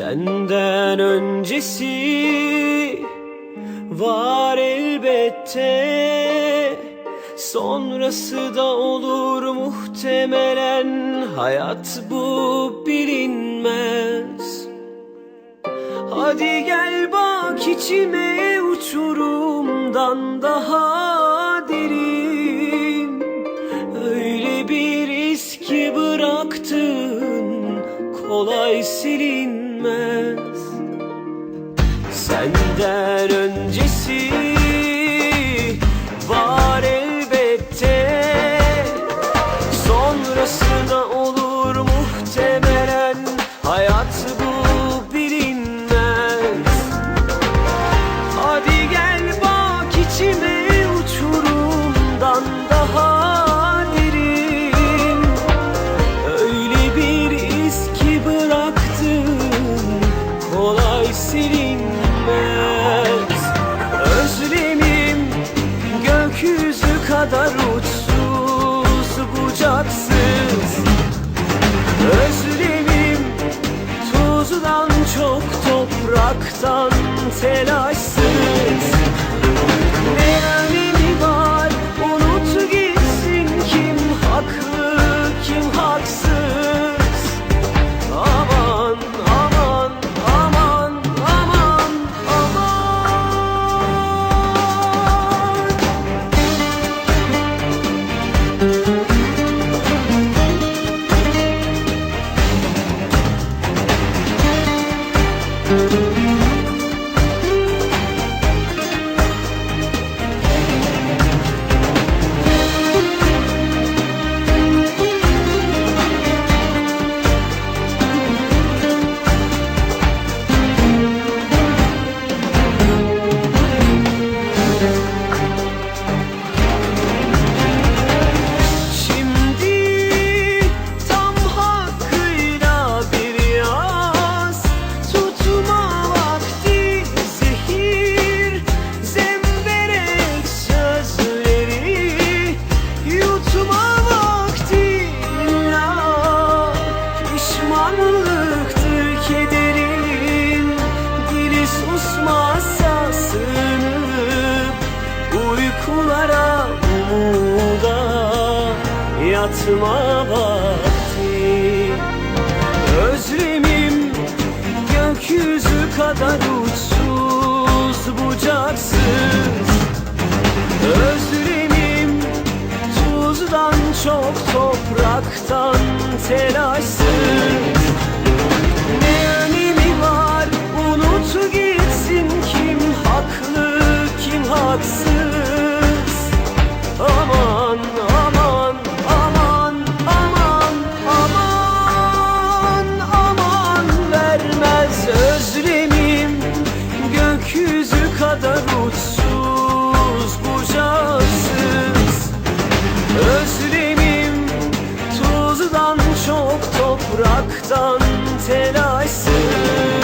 Senden öncesi var elbette. Sonrası da olur muhtemelen. Hayat bu bilinmez. Hadi gel bak içime uçurumdan daha derin. Öyle bir iz ki bıraktın kolay silinmez Senden öncesi gökyüzü kadar uçsuz bucaksız. Özlemim tuzdan çok topraktan telaşsız yatma vakti. Özlemim gökyüzü kadar uçsuz bucaksız. Özlemim tuzdan çok topraktan telaşsız sudan çok topraktan telaşsız.